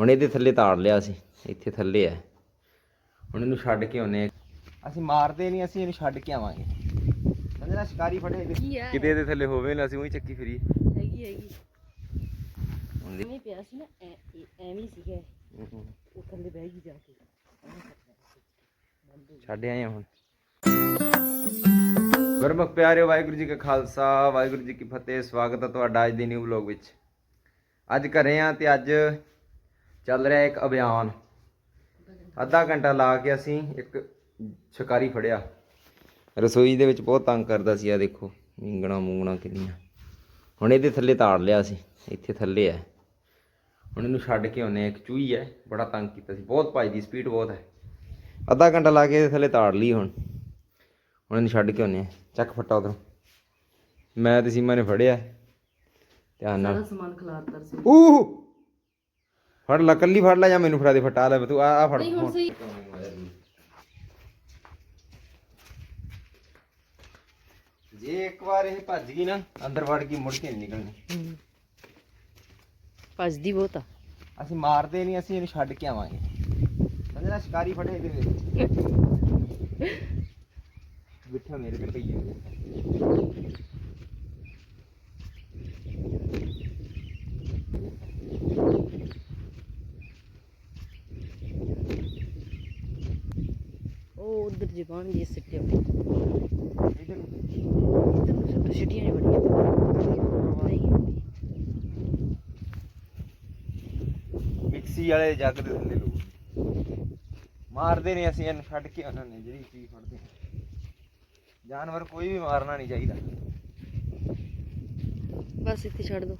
ਹੁਣ ਇਹਦੇ ਥੱਲੇ ਤਾੜ ਲਿਆ ਸੀ ਇੱਥੇ ਥੱਲੇ ਹੈ ਹੁਣ ਇਹਨੂੰ ਛੱਡ ਕੇ ਆਉਨੇ ਅਸੀਂ ਮਾਰਦੇ ਨਹੀਂ ਅਸੀਂ ਇਹਨੂੰ ਛੱਡ ਕੇ ਆਵਾਂਗੇ। ਸਮਝਣਾ ਸ਼ਿਕਾਰੀ ਫੜੇ ਕਿਤੇ ਇਹਦੇ ਥੱਲੇ ਹੋਵੇ ਨਾ ਅਸੀਂ ਉਹੀ ਚੱਕੀ ਫਿਰੀ ਹੈਗੀ ਹੈਗੀ। ਹੁਣ ਦੇ- ਐਵੇਂ ਪਿਆ ਸੀ ਨਾ ਐ- ਇਹ ਐਵੇਂ ਹੀ ਸੀਗਾ ਹੂੰ। ਉਹ ਥੱਲੇ ਬਹਿ ਗਈ ਜਾ ਕੇ। ਛੱਡ ਆਏ ਹੁਣ। ਗੁਰਮੁਖ ਪਿਆਰਿਓ ਵਾਹਿਗੁਰੂ ਜੀ ਕਾ ਖਾਲਸਾ ਵਾਹਿਗੁਰੂ ਜੀ ਕੀ ਫਤਿਹ। ਸਵਾਗਤ ਹੈ ਤੁਹਾਡਾ ਅੱਜ ਦੇ ਨਿਊ ਵਲੌਗ ਵਿੱਚ। ਅੱਜ ਘਰੇ ਆ ਤੇ ਅੱਜ ਚੱਲ ਰਿਹਾ ਇੱਕ ਅਭਿਆਨ। ਅੱਧਾ ਘੰਟਾ ਲਾ ਕੇ ਅਸੀਂ ਇੱਕ ਸ਼ਿਕਾਰੀ ਫੜਿਆ। ਰਸੋਈ ਦੇ ਵਿੱਚ ਬਹੁਤ ਤੰਗ ਕਰਦਾ ਸੀ ਆ ਦੇਖੋ ਮਿੰਗਣਾ ਮੂੰਗਣਾ ਕਿੰਨੀਆਂ। ਹੁਣ ਇਹਦੇ ਥੱਲੇ ਤਾੜ ਲਿਆ ਸੀ ਇੱਥੇ ਥੱਲੇ ਹੈ। ਹੁਣ ਇਹਨੂੰ ਛੱਡ ਕੇ ਆਉਨੇ ਇੱਕ ਚੂਹੀ ਹੈ ਬੜਾ ਤੰਗ ਕੀਤਾ ਸੀ। ਬਹੁਤ ਭੱਜਦੀ ਸਪੀਡ ਬਹੁਤ ਹੈ। ਅੱਧਾ ਘੰਟਾ ਲਾ ਕੇ ਇਹਦੇ ਥੱਲੇ ਤਾੜ ਲਈ ਹੁਣ। ਹੁਣ ਇਹਨੂੰ ਛੱਡ ਕੇ ਆਉਨੇ ਆ ਚੱਕ ਫੱਟਾ ਉਧਰੋਂ। ਮੈਂ ਤੇ ਸੀਮਾ ਨੇ ਫੜਿਆ। ਧਿਆਨ ਨਾਲ। ਸਮਾਨ ਖਲਾਰਤਾ ਸੀ। ਊਹ! ਫੜ ਲੈ ਕੱਲੀ ਫੜ ਲੈ ਜਾਂ ਮੈਨੂੰ ਫੜਾ ਦੇ ਫਟਾ ਲੈ ਤੂੰ ਆ ਆ ਫੜ ਨਹੀਂ ਹੁਣ ਸਹੀ। ਜੇ ਇੱਕ ਵਾਰ ਇਹ ਭੱਜ ਗਈ ਨਾ ਅੰਦਰ ਵੜ ਗਈ ਮੁੜ ਕੇ ਨਹੀਂ ਨਿਕਲਣੀ। ਭੱਜਦੀ ਬਹੁਤ ਆ। ਅਸੀਂ ਮਾਰਦੇ ਨਹੀਂ ਅਸੀਂ ਇਹਨੂੰ ਛੱਡ ਕੇ ਆਵਾਂਗੇ। ਸਮਝਣਾ ਸ਼ਿਕਾਰੀ ਫੜੇ ਇਹਦੇ ਵਿੱਚ ਬਿੱਠਾ ਮੇਰੇ ਤੇ ਪਈ ਹੈ ਉਹ ਉਧਰ ਜਗਾਨ ਜੀ ਸਿੱਟਿਆ ਇੱਧਰ ਇੱਧਰ ਨੂੰ ਸਿੱਟੋ ਛਿੱਟੀਆਂ ਨਹੀਂ ਬੜੀਆਂ ਨਹੀਂ ਮਿਕਸੀ ਵਾਲੇ ਜੱਗ ਦੇ ਥੱਲੇ ਲੋ ਮਾਰਦੇ ਨੇ ਅਸੀਂ ਇਹਨੂੰ ਛੱਡ ਕੇ ਉਹਨਾਂ ਨੇ ਜਿਹੜੀ ਚੀਜ਼ ਫੜਦੇ। ਜਾਨਵਰ ਕੋਈ ਵੀ ਮਾਰਨਾ ਨਹੀਂ ਚਾਹੀਦਾ। ਬਸ ਇੱਥੇ ਛੱਡ ਦੋ।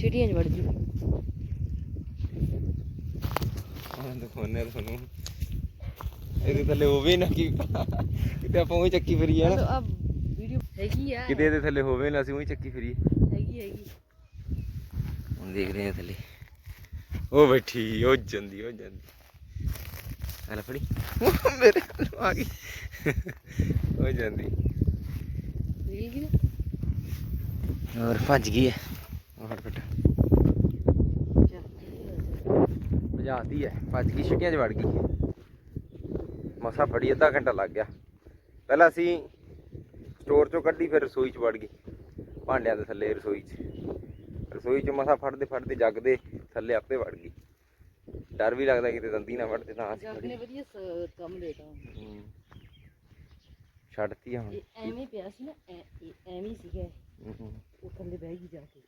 ਛਿੱਟੀਆਂ 'ਚ ਵੜ ਜੂ। ਉਹਨਾਂ ਦਿਖਾਉਣੇ ਤੁਹਾਨੂੰ। ਇਹਦੇ ਥੱਲੇ ਹੋਵੇ ਨਾ ਕਿ ਕਿਤੇ ਆਪਾਂ ਉਹੀ ਚੱਕੀ ਫਿਰੀਏ ਨਾ ਆ ਵੀਡੀਓ ਹੈਗੀ ਆ। ਕਿਤੇ ਇਹਦੇ ਥੱਲੇ ਹੋਵੇ ਨਾ ਅਸੀਂ ਉਹੀ ਚੱਕੀ ਫਿਰੀਏ। ਹੈਗੀ ਹੈਗੀ। ਹੁਣ ਦੇਖਦੇ ਹਾਂ ਥੱਲੇ। ਉਹ ਬੈਠੀ ਉਹ ਜਾਂਦੀ ਉਹ ਜਾਂਦੀ। ਆ ਲੈ ਫੜੀ। ਮੇਰੇ ਕੋਲ ਆ ਗਈ। ਉਹ ਜਾਂਦੀ। ਨਿਕਲ ਗਈ ਨਾ। ਹੋਰ ਭੱਜ ਗਈ ਹੈ। ਉਹ ਫੜ ਫਟ ਭਜਾਤੀ ਹੈ। ਭੱਜ ਗਈ ਛੁੱਟੀਆਂ 'ਚ ਵੜ ਗਈ। ਮਸਾ ਫੜੀ ਅੱਧਾ ਘੰਟਾ ਲੱਗ ਗਿਆ। ਪਹਿਲਾਂ ਅਸੀਂ ਸਟੋਰ 'ਚੋਂ ਕੱਢੀ ਫਿਰ ਰਸੋਈ 'ਚ ਵੜ ਗਈ ਭਾਂਡਿਆਂ ਦੇ ਥੱਲੇ ਰਸੋਈ 'ਚ। ਰਸੋਈ 'ਚ ਮਸਾ ਫੜਦੇ ਫੜਦੇ ਜੱਗਦੇ ਥੱਲੇ ਆਪੇ ਵੜ ਗਈ। ਡਰ ਵੀ ਲੱਗਦਾ ਕਿਤੇ ਦੰਦੀ ਨਾ ਵੜਦੇ ਤਾਂ ਅਸੀਂ ਜੱਗ। ਨੇ ਵਧੀਆ ਕੰਮ ਦੇਤਾ ਹੂੰ। ਛੱਡਤੀ ਹੁਣ। ਐਵੇਂ ਪਿਆ ਸੀ ਨਾ ਐਵੇਂ ਸੀਗਾ। ਉਹ ਥੱਲੇ ਬਹਿ ਗਈ ਜਾ ਕੇ।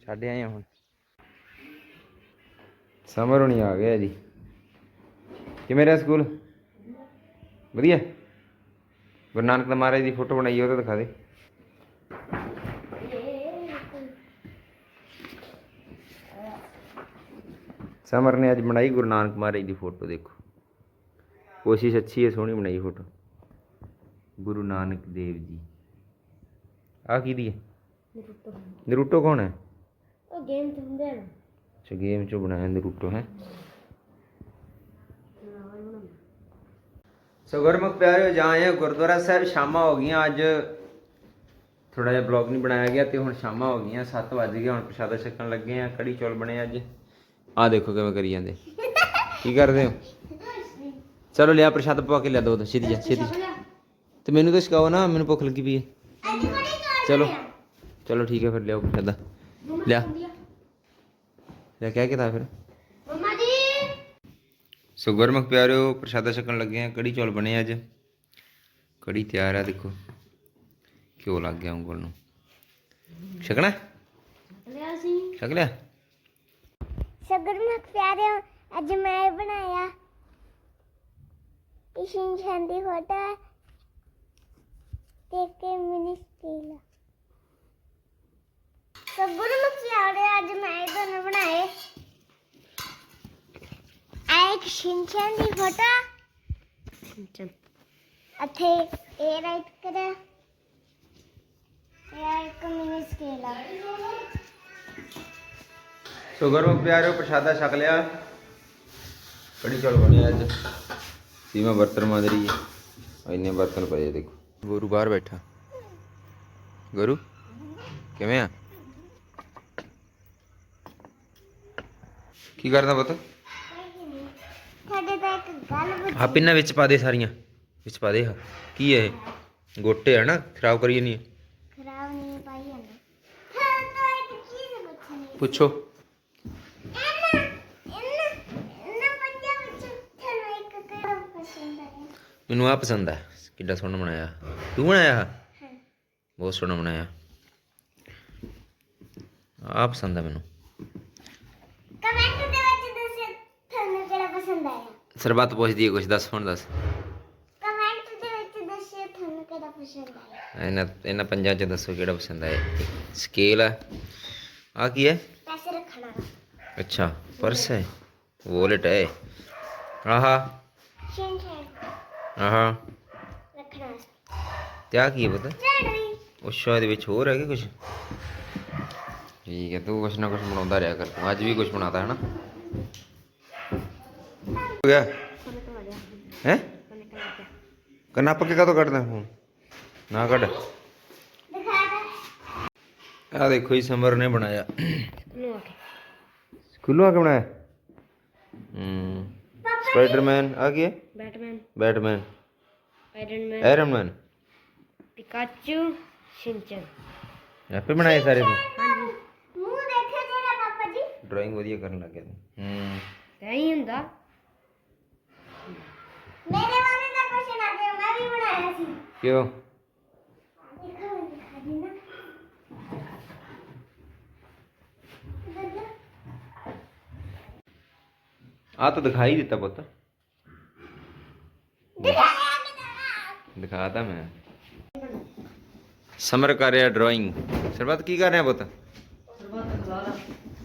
ਛੱਡ ਆਏ ਹੁਣ। ਸਮਰ ਹੁਣੀ ਆ ਗਿਆ ਜੀ। ਕਿਵੇਂ ਰਿਹਾ ਸਕੂਲ? ਵਧੀਆ? ਗੁਰੂ ਨਾਨਕ ਦੇਵ ਮਹਾਰਾਜ ਦੀ ਫੋਟੋ ਬਣਾਈ ਉਹ ਤਾਂ ਦਿਖਾ ਦੇ। ਸਮਰ ਨੇ ਅੱਜ ਬਣਾਈ ਗੁਰੂ ਨਾਨਕ ਮਹਾਰਾਜ ਦੀ ਫੋਟੋ ਦੇਖੋ। ਕੋਸ਼ਿਸ਼ ਅੱਛੀ ਹੈ ਸੋਹਣੀ ਬਣਾਈ ਫੋਟੋ ਗੁਰੂ ਨਾਨਕ ਦੇਵ ਜੀ। ਆ ਕੀ ਦੀ ਹੈ? ਨਰੂਟੋ। ਕੌਣ ਹੈ? ਉਹ ਗੇਮ ਚ ਹੁੰਦੇ ਨਾ ਅੱਛਾ ਗੇਮ ਚੋਂ ਬਣਾਇਆ ਨਰੂਟੋ ਹੈ? ਸੋ ਗੁਰਮੁਖ ਪਿਆਰਿਓ, ਜਾਂ ਆਏ ਗੁਰਦੁਆਰਾ ਸਾਹਿਬ ਸ਼ਾਮਾਂ ਹੋ ਗਈਆਂ ਅੱਜ। ਥੋੜਾ ਜਿਹਾ ਬਲੌਗ ਨਹੀਂ ਬਣਾਇਆ ਗਿਆ ਤੇ ਹੁਣ ਸ਼ਾਮਾਂ ਹੋ ਗਈਆਂ 7 ਵਜ ਗਏ, ਹੁਣ ਪ੍ਰਸ਼ਾਦਾ ਛਕਣ ਲੱਗੇ ਆ, ਕੜੀ ਚੌਲ ਬਣੇ ਅੱਜ। ਆਹ ਦੇਖੋ ਕਿਵੇਂ ਕਰੀ ਜਾਂਦੇ। ਕੀ ਕਰਦੇ ਹੋ? ਚਲੋ ਲਿਆ ਪ੍ਰਸ਼ਾਦ ਪਵਾ ਕੇ ਲਿਆ ਦੋ ਛੇਤੀ ਜਾ ਛੇਤੀ ਜਾ। ਤੇ ਮੈਨੂੰ ਤਾਂ ਛਕਾਓ ਨਾ, ਮੈਨੂੰ ਭੁੱਖ ਲੱਗੀ ਪਈ ਹੈ ਚਲੋ ਚਲੋ ਠੀਕ ਹੈ, ਫਿਰ ਲਿਆਓ ਪ੍ਰਸ਼ਾਦਾ। ਲਿਆ। ਲਿਆ ਕਹਿ ਕੇ ਤਾਂ ਫਿਰ? ਸੋ ਗੁਰਮੁਖ ਪਿਆਰਿਓ ਪ੍ਰਸ਼ਾਦਾ ਛਕਣ ਲੱਗੇ ਆ ਕੜੀ ਚੌਲ ਬਣੇ ਅੱਜ। ਕੜੀ ਤਿਆਰ ਆ ਦੇਖੋ। ਘਿਓ ਲੱਗ ਗਿਆ ਉਂਗਲ ਨੂੰ। ਛਕਣਾ? ਲਿਆ ਸੀ। ਛਕ ਲਿਆ? ਸ਼ਗਰਮਖ ਪਿਆਰਿਓ ਅੱਜ ਮੈਂ ਇਹ ਬਣਾਇਆ ਇਸ਼ਿਨ ਸ਼ਾਂਤੀ ਫੋਟੋ। ਦੇਖ ਕੇ ਮਿਨੀ ਸਟੀਲ ਸ਼ਗਰਮਖ ਪਿਆਰਿਓ ਅੱਜ ਮੈਂ ਇਹ ਦੋਨੋਂ ਬਣਾਏ ਇਹ ਰਾਈਟ ਕਰਿਆ। ਇਹ ਇੱਕ ਮਿਨੀ ਸਕੇਲ ਆ। ਸੋ ਗੁਰਮੁਖ ਪਿਆਰਿਓ ਪ੍ਰਸ਼ਾਦਾ ਛਕ ਲਿਆ। ਕੜੀ ਚੌਲ ਬਣੇ ਅੱਜ। ਸੀਮਾ ਬਰਤਨ ਮਾਜ ਰਹੀ ਹੈ। ਇੰਨੇ ਬਰਤਨ ਪਏ ਦੇਖੋ। ਗੁਰੂ ਬਾਹਰ ਬੈਠਾ। ਗੁਰੂ ਕਿਵੇਂ ਆ? ਕੀ ਕਰਦਾ ਪੁੱਤ? ਸਾਡੇ ਤਾਂ ਇੱਕ ਗੱਲ ਪੁੱਛ। ਆ ਪਿੰਨਾਂ ਵਿੱਚ ਪਾ ਦੇ ਸਾਰੀਆਂ। ਵਿੱਚ ਪਾ ਦੇ ਆਹ। ਕੀ ਹੈ ਇਹ? ਗੋਟੇ ਆ ਨਾ ਖਰਾਬ ਕਰੀਏ ਨਹੀਂ ਖਰਾਬ ਨਹੀਂ ਪਾਈ ਜਾਂਦਾ। ਹਾਂ ਤਾਂ ਇੱਕ ਚੀਜ਼ ਪੁੱਛਣੀ ਪੁੱਛੋ। ਇਹਨਾਂ ਇਹਨਾਂ ਇਹਨਾਂ ਪੰਜਾਂ ਵਿੱਚ ਤੁਹਾਨੂੰ ਇੱਕ ਕਿਹੜਾ ਪਸੰਦ ਆਇਆ ਮੈਨੂੰ ਆ ਪਸੰਦ ਹੈ ਕਿੱਡਾ ਸੋਹਣਾ ਬਣਾਇਆ। ਤੂੰ ਬਣਾਇਆ ਆਹ? ਹਾਂ। ਬਹੁਤ ਸੋਹਣਾ ਬਣਾਇਆ। ਆ ਪਸੰਦ ਹੈ ਮੈਨੂੰ। ਕਮੈਂਟ ਦੇ ਵਿੱਚ ਦੱਸਿਓ ਤੁਹਾਨੂੰ ਕਿਹੜਾ ਪਸੰਦ ਆਇਆ? ਸਰਬੱਤ ਪੁੱਛਦੀ ਹੈ ਕੁਛ ਦੱਸ ਹੁਣ ਦੱਸ। ਕਮੈਂਟ ਦੇ ਵਿੱਚ ਦੱਸਿਓ ਤੁਹਾਨੂੰ ਕਿਹੜਾ ਪਸੰਦ ਆਇਆ। ਇਹਨਾਂ ਇਹਨਾਂ ਪੰਜਾਂ ਚ ਦੱਸੋ ਕਿਹੜਾ ਪਸੰਦ ਆਇਆ। ਸਕੇਲ ਹੈ ਆ ਕੀ ਹੈ? ਪੈਸੇ ਰੱਖਣਾ ਅੱਛਾ ਪਰਸ ਹੈ। ਵੋਲਟ ਹੈ। ਆਹਾ। ਆਹਾ। ਰੱਖਣਾ ਤੇ ਆ ਕੀ ਹੈ ਪਤਾ? ਅੱਛਾ ਇਹਦੇ ਵਿੱਚ ਹੋਰ ਹੈ ਕਿ ਕੁਝ ਠੀਕ ਹੈ ਤੂੰ ਕੁਛ ਨਾ ਕੁਛ ਬਣਾਉਂਦਾ ਰਿਹਾ ਕਰ। ਤੂੰ ਅੱਜ ਵੀ ਕੁਛ ਬਣਾਤਾ ਹੈ ਨਾ? ਹੋ ਗਿਆ ਹੈ ਕੰਨਾ ਪੱਕੇ ਕਦੋਂ ਕੱਢਦਾ ਹੁਣ ਨਾ ਕੱਢ ਦਿਖਾ ਦੇ ਆ ਦੇਖੋ ਜੀ ਸਮਰ ਨੇ ਬਣਾਇਆ ਨੂੰ ਆ ਕੇ ਸਕੂਲੋਂ ਆ ਕੇ ਬਣਾਇਆ ਹੂੰ ਸਪਾਈਡਰਮੈਨ ਆ ਗਿਆ Batman Batman iron man iron man Pikachu Shinchan ਆਪੇ ਬਣਾਏ ਸਾਰੇ ਤੂੰ ਹਾਂਜੀ ਮੂੰਹ ਦੇਖਿਓ ਜਰਾ ਪਾਪਾ ਜੀ ਡਰਾਇੰਗ ਵਧੀਆ ਕਰਨ ਲੱਗ ਗਿਆ ਤੂੰ ਹੂੰ ਤਾਂ ਹੀ ਹੁੰਦਾ ਮੇਰੇ ਵਾਲੇ ਦਾ ਕੁਐਸਚਨ ਆ ਗਿਆ ਮੈਂ ਵੀ ਬਣਾਇਆ ਸੀ। ਕਿਉਂ? ਆ ਤਾਂ ਦਿਖਾਈ ਦਿੱਤਾ ਪੁੱਤ। ਦਿਖਾਤਾ ਮੈਂ। ਸਮਰ ਕਰ ਰਿਹਾ ਡਰਾਇੰਗ ਸਰਬੱਤ ਕੀ ਕਰ ਰਿਹਾ ਪੁੱਤ?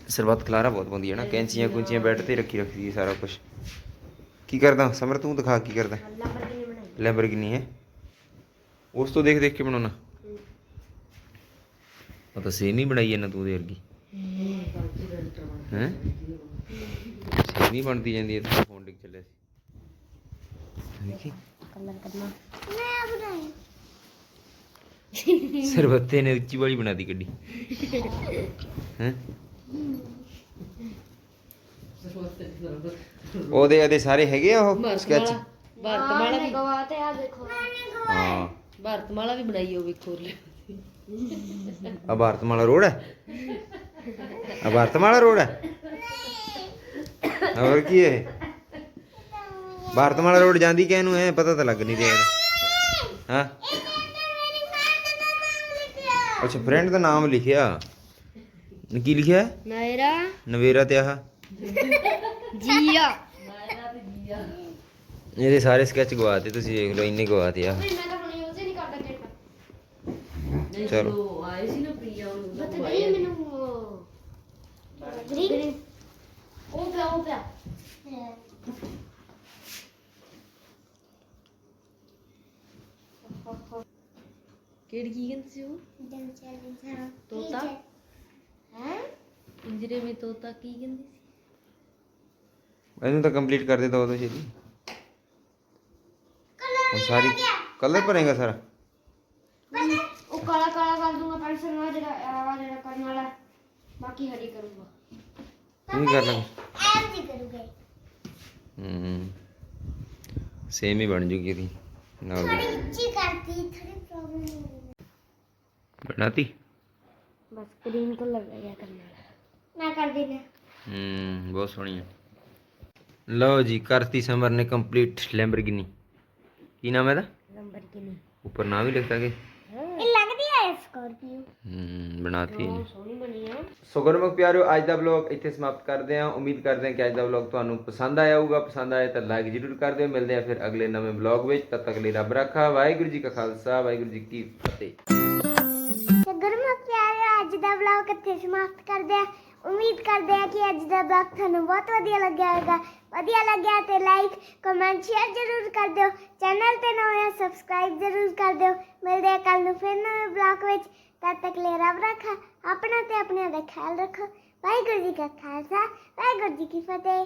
ਸਰਬੱਤ ਖਲਾਰਾ। ਬਹੁਤ ਪਾਉਂਦੀ ਹੈ ਨਾ। ਕੈਂਚੀਆਂ ਕੁੰਚੀਆਂ ਬੈੱਡ ਤੇ ਰੱਖੀ ਰੱਖਦੀ ਹੈ ਸਾਰਾ ਕੁਝ ਕੀ ਕਰਦਾ? ਸਮਰ ਤੂੰ ਦਿਖਾ ਕੀ ਕਰਦਾ? ਲੰਬਰਗਿਨੀ ਬਣਾਈ ਲੈਂਬਰਗਿਨੀ ਹੈ। ਉਸ ਤੋਂ ਦੇਖ ਦੇਖ ਕੇ ਬਣਾਉਣਾ। ਉਹ ਤਾਂ ਸੇਮ ਹੀ ਬਣਾਈ ਨਾ ਤੂੰ ਦੇ ਵਰਗੀ। ਹੈ? ਸੇਮ ਹੀ ਬਣਦੀ ਜਾਂਦੀ ਹੈ ਤਾਂ ਫੋਨ ਡਿੱਗ ਚੱਲਿਆ ਸੀ। ਦੇਖੀ? ਕਲਰ ਕਰਨਾ ਮੈਂ ਆ ਬਣਾਇਆ ਸਰਬੱਤੇ ਨੇ ਉੱਚੀ ਵਾਲੀ ਬਣਾ ਦੀ ਗੱਡੀ। ਹੈ? ਉਹਦੇ ਇਹਦੇ ਸਾਰੇ ਹੈਗੇ ਆ ਉਹ ਸਕੈਚ ਭਾਰਤਮਾਲਾ ਵੀ ਗਵਾ ਤੇ ਆ ਦੇਖੋ। ਹਾਂ। ਭਾਰਤਮਾਲਾ ਵੀ ਬਣਾਈ ਹੋਵੇ ਖੋਲ ਆ ਭਾਰਤਮਾਲਾ ਰੋਡ ਹੈ? ਆ ਭਾਰਤਮਾਲਾ ਰੋਡ ਹੈ? ਹੋਰ ਕੀ ਹੈ ਭਾਰਤਮਾਲਾ ਰੋਡ ਜਾਂਦੀ ਕਿਹਨੂੰ ਹੈ ਪਤਾ ਤਾਂ ਲੱਗ ਨਹੀਂ ਰਿਹਾ। ਹਾਂ? ਅੱਛਾ ਫਰੈਂਡ ਦਾ ਨਾਮ ਲਿਖਿਆ। ਕੀ ਲਿਖਿਆ? ਹੈ? ਨਾਇਰਾ। ਨਵੇਰਾ ਤੇ ਆਹ। ਜੀਆ। ਇਹਦੇ ਸਾਰੇ ਸਕੈਚ ਗਵਾਤੇ ਤੁਸੀਂ ਦੇਖ ਲਓ ਇੰਨੇ ਗਵਾਤੇ ਆ। ਮੈਂ ਤਾਂ ਬਣੀ ਉਸੇ ਨਹੀਂ ਕਰਦਾ ਕਿਹੜਾ ਚਲੋ। ਆਏ ਸੀ ਨਾ ਪ੍ਰਿਆ ਉਹ ਬਤਾ ਦੇ ਮੈਨੂੰ ਗ੍ਰੀਨ। ਉਹ ਪਿਆ ਉਹ ਪਿਆ। ਕਿਹੜੀ ਕੀ ਕਹਿੰਦੀ ਸੀ ਉਹ? ਤੋਤਾ? ਹੈ? ਪਿੰਜਰੇ ਵਿੱਚ ਤੋਤਾ ਕੀ ਕਹਿੰਦੀ ਸੀ? ਇਹਨੂੰ ਤਾਂ ਕੰਪਲੀਟ ਕਰ ਦੇ ਦੋ ਦੋ ਛੇਤੀ ਹੁਣ ਸਾਰੀ ਕਲਰ ਭਰੇਗਾ ਸਾਰਾ ਉਹ ਕਾਲਾ ਕਾਲਾ ਕਰ ਦੂੰਗਾ ਪੈਨਸਲ ਨਾਲ ਜਿਹੜਾ ਆਹ ਜਿਹੜਾ ਕਰਨ ਵਾਲਾ ਬਾਕੀ ਹਰੀ ਕਰੂੰਗਾ ਤੂੰ ਹੀ ਕਰ ਲੈ ਐਮ ਜੀ ਕਰੂਗੇ ਹੂੰ ਸੇਮ ਹੀ ਬਣ ਜੂਗੀ ਇਹਦੀ ਨਾਲ ਦੀ ਥੋੜੀ ਉੱਚੀ ਕਰਤੀ ਥੋੜੀ ਪ੍ਰੋਬਲਮ ਬਣਾਤੀ ਬਸ ਗ੍ਰੀਨ ਕਲਰ ਰਹਿ ਗਿਆ ਕਰਨ ਵਾਲਾ ਨਾ ਕਰ ਦੇਣਾ ਹੂੰ ਬਹੁਤ ਸੋਹਣੀ ਹੈ ਲਓ ਜੀ ਕਰਤੀ ਸਮਰ ਨੇ ਕੰਪਲੀਟ ਲੈਂਬਰਗਿਨੀ ਕੀ ਨਾਮ ਹੈ ਇਹਦਾ? ਲੰਬਰਗਿਨੀ ਉੱਪਰ ਨਾਮ ਵੀ ਲਿਖਤਾ ਕਿ? ਇਹ ਲੱਗਦੀ ਹੈ ਸਕਾਰਪੀਓ ਹੂੰ ਬਣਾਤੀ ਇਹਨੇ। ਸੋਹਣੀ ਬਣੀ ਆ। ਸੋ ਗੁਰਮੁਖ ਪਿਆਰਿਓ ਅੱਜ ਦਾ ਵਲੌਗ ਇੱਥੇ ਸਮਾਪਤ ਕਰਦੇ ਹਾਂ। ਉਮੀਦ ਕਰਦੇ ਹਾਂ ਕਿ ਅੱਜ ਦਾ ਵਲੌਗ ਤੁਹਾਨੂੰ ਪਸੰਦ ਆਇਆ ਹੋਊਗਾ। ਪਸੰਦ ਆਇਆ ਤਾਂ ਲਾਈਕ ਜ਼ਰੂਰ ਕਰ ਦਿਓ। ਮਿਲਦੇ ਹਾਂ ਫਿਰ ਅਗਲੇ ਨਵੇਂ ਵਲੌਗ ਵਿੱਚ। ਤਦ ਤੱਕ ਲਈ ਰੱਬ ਰੱਖਾ। ਵਾਹਿਗੁਰੂ ਜੀ ਕਾ ਖਾਲਸਾ। ਵਾਹਿਗੁਰੂ ਜੀ ਕੀ ਫਤਿਹ। ਗੁਰਮੁਖ ਪਿਆਰਿਓ ਅੱਜ ਦਾ ਵਲੌਗ ਇੱਥੇ ਸਮਾਪਤ ਕਰਦੇ ਆ ਉਮੀਦ ਕਰਦੇ ਆ ਕਿ ਅੱਜ ਦਾ ਵਲੌਗ ਤੁਹਾਨੂੰ ਬਹੁਤ ਵਧੀਆ ਲੱਗਿਆ ਹੋਵੇਗਾ। ਵਧੀਆ ਲੱਗਿਆ ਤੇ ਲਾਈਕ ਕਮੈਂਟ ਸ਼ੇਅਰ ਜ਼ਰੂਰ ਕਰ ਦਿਓ। ਚੈਨਲ ਤੇ ਨਵੇਂ ਹੋ ਸਬਸਕ੍ਰਾਈਬ ਜ਼ਰੂਰ ਕਰ ਦਿਓ। ਮਿਲਦੇ ਆ ਕੱਲ ਨੂੰ ਫਿਰ ਨਵੇਂ ਵਲੌਗ ਵਿੱਚ। ਤਦ ਤੱਕ ਲਈ ਰੱਬ ਰੱਖਾ, ਆਪਣਾ ਤੇ ਆਪਣਿਆਂ ਦਾ ਖਿਆਲ ਰੱਖੋ। ਵਾਹਿਗੁਰੂ ਜੀ ਕਾ ਖਾਲਸਾ, ਵਾਹਿਗੁਰੂ ਜੀ ਕੀ ਫਤਿਹ।